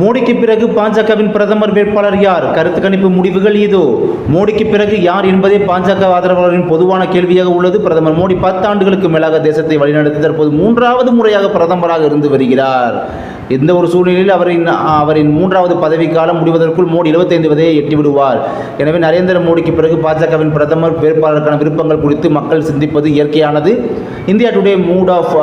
மோடிக்கு பிறகு பாஜகவின் பிரதமர் வேட்பாளர் யார்? கருத்து கணிப்பு முடிவுகள் இதோ. மோடிக்கு பிறகு யார் என்பதே பாஜக ஆதரவாளர்களின் பொதுவான கேள்வியாக உள்ளது. பிரதமர் மோடி பத்தாண்டுகளுக்கு மேலாக தேசத்தை வழிநடத்தி தற்போது மூன்றாவது முறையாக பிரதமராக இருந்து வருகிறார். எந்த ஒரு சூழ்நிலையில் அவரின் அவரின் மூன்றாவது பதவிக்காலம் முடிவதற்குள் மோடி 25 வதையை எட்டி விடுவார் எனவே நரேந்திர மோடிக்கு பிறகு பாஜகவின் பிரதமர் வேட்பாளருக்கான விருப்பங்கள் குறித்து மக்கள் சிந்திப்பது இயற்கையானது. India Today mood of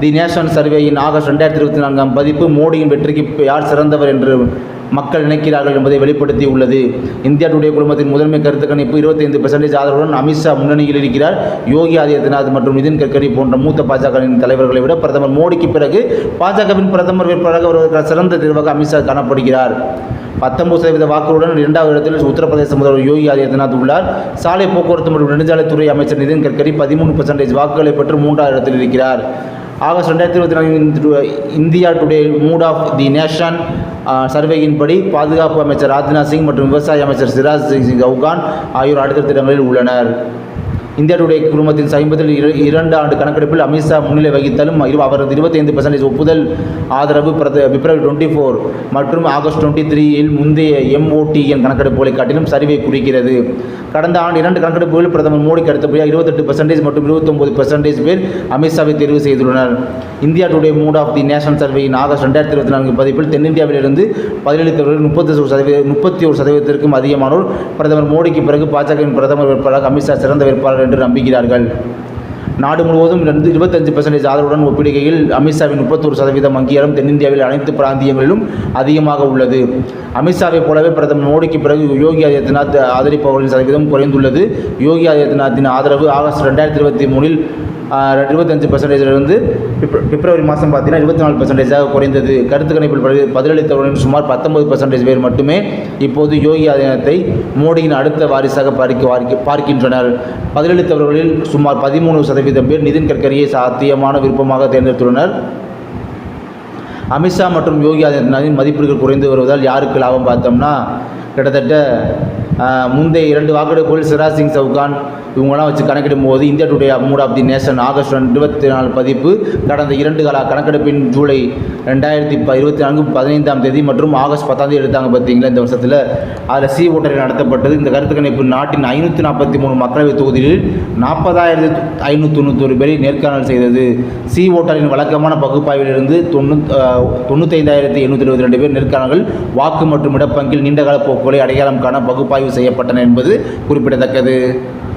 the nation சர்வேயின் August ரெண்டாயிரத்தி இருபத்தி நான்காம் பதிப்பு மோடியின் வெற்றிக்கு யார் சிறந்தவர் என்று மக்கள் நினைக்கிறார்கள் என்பதை வெளிப்படுத்தி உள்ளது. இந்தியா டுடே குழுமத்தின் முதன்மை கருத்து கணிப்பு 25% பெர்சன்டேஜ் ஆதரவுடன் அமித்ஷா முன்னணியில் இருக்கிறார். யோகி ஆதித்யநாத் மற்றும் நிதின் கட்கரி போன்ற மூத்த பாஜகவின் தலைவர்களை விட பிரதமர் மோடிக்கு பிறகு பாஜகவின் பிரதமர் வேட்பாளராக வருவதற்கான சிறந்த தேர்வாக அமித்ஷா காணப்படுகிறார். பத்தொன்பது சதவீத வாக்குகளுடன் இரண்டாவது இடத்தில் உத்தரப்பிரதேச முதல்வர் யோகி ஆதித்யநாத் உள்ளார். சாலை போக்குவரத்து மற்றும் நெடுஞ்சாலைத்துறை அமைச்சர் நிதின் கட்கரி பதிமூணு பர்சன்டேஜ் வாக்குகளை பெற்று மூன்றாவது இடத்தில் இருக்கிறார். ஆகஸ்ட் ரெண்டாயிரத்தி இருபத்தி நான்கு India Today mood of the nation சர்வேயின்படி பாதுகாப்பு அமைச்சர் ராஜ்நாத் சிங் மற்றும் விவசாய அமைச்சர் சிராஜ் சிங் சிங் சௌகான் ஆகியோர் அடுத்த திட்டங்களில் உள்ளனர். இந்தியா டுடே குழுமத்தின் சமீபத்தில் இரண்டு ஆண்டு கணக்கெடுப்பில் அமித்ஷா முன்னிலை வகித்தாலும் அவரது 25% பர்சன்டேஜ் ஒப்புதல் ஆதரவு பிரத பிப்ரவரி டுவெண்ட்டி ஃபோர் மற்றும் ஆகஸ்ட் டுவெண்ட்டி த்ரீயில் முந்தைய எம்ஓடிஎன் கணக்கெடுப்புகளை காட்டிலும் சரிவை குறிக்கிறது. கடந்த ஆண்டு இரண்டு கணக்கெடுப்புகளில் பிரதமர் மோடிக்கு அடுத்தபடியாக இருபத்தெட்டு பர்சன்டேஜ் மற்றும் இருபத்தொம்பது பர்சன்டேஜ் பேர் அமித்ஷாவை தேர்வு செய்துள்ளனர். India Today mood of the national சர்வேயின் August ரெண்டாயிரத்தி இருபத்தி நான்கு பதிப்பில் தென்னிந்தியாவிலிருந்து பதிலளித்தவர்கள் முப்பத்தி ஒரு சதவீத முப்பத்தி ஒரு சதவீதத்திற்கும் அதிகமானோர் பிரதமர் மோடிக்கு பிறகு பாஜகவின் பிரதமர் வேட்பாளராக அமித்ஷா சிறந்த வேட்பாளர் என்று நம்புகிறார்கள். நாடு முழுவதும் இருந்து இருபத்தஞ்சு பர்சன்டேஜ் ஆதரவுடன் ஒப்பிடுகையில் அமித்ஷாவின் முப்பத்தொரு சதவீதம் அங்கீகாரம் தென்னிந்தியாவில் அனைத்து பிராந்தியங்களிலும் அதிகமாக உள்ளது. அமித்ஷாவை போலவே பிரதமர் மோடிக்கு பிறகு யோகி ஆதித்யநாத் ஆதரிப்பவர்களின் சதவீதம் குறைந்துள்ளது. யோகி ஆதித்யநாத்தின் ஆதரவு ஆகஸ்ட் ரெண்டாயிரத்தி இருபத்தி மூணில் இருபத்தஞ்சு பர்சன்டேஜிலிருந்து பிப்ரவரி மாதம் பார்த்தீங்கன்னா இருபத்தி நாலு பர்சன்டேஜாக குறைந்தது. கருத்து கணிப்பில் பதிலளித்தவர்களின் சுமார் பத்தொன்பது பர்சன்டேஜ் பேர் மட்டுமே இப்போது யோகி ஆதித்யநாத்தை மோடியின் அடுத்த வாரிசாக பார்க்க பார்க்க- பார்க்கின்றனர். பதிலளித்தவர்களில் சுமார் பதிமூணு சதவீதம் பேர் நிதின் கட்கரியை சாத்தியமான விருப்பமாக தேர்ந்தெடுத்துள்ளனர். அமித்ஷா மற்றும் யோகி ஆதித்யநாத்தின் மதிப்பீடுகள் குறைந்து வருவதால் யாருக்கு லாபம் பார்த்தோம்னா கிட்டத்தட்ட முந்தைய இரண்டு வாக்கெடுப்புகள் சிராஜ் சிங் சவுகான் இவங்களாம் வச்சு கணக்கிடும் போது India Today mood of the nation August இருபத்தி நாலு பதிப்பு கடந்த இரண்டு கால கணக்கெடுப்பின் ஜூலை ரெண்டாயிரத்தி ப இருபத்தி நான்கு பதினைந்தாம் தேதி மற்றும் ஆகஸ்ட் பத்தாம் தேதி எடுத்தாங்க பார்த்தீங்களா இந்த வருஷத்தில். அதில் சி ஓட்டரில் நடத்தப்பட்டது. இந்த கருத்து கணிப்பு நாட்டின் ஐநூற்றி நாற்பத்தி மூணு மக்களவைத் தொகுதியில் நாற்பதாயிரத்தி ஐநூற்றி தொண்ணூத்தொரு பேரை நேர்காணல் செய்தது. சி ஓட்டரின் வழக்கமான பகுப்பாய்விலிருந்து தொண்ணூ தொண்ணூத்தைந்தாயிரத்தி எண்ணூற்றி எழுபத்தி ரெண்டு பேர் நேர்காணல்கள் வாக்கு மற்றும் இடப்பங்கில் நீண்டகால போக்குகளை அடையாளம் காண பகுப்பாய்வு செய்யப்பட்டன என்பது குறிப்பிடத்தக்கது.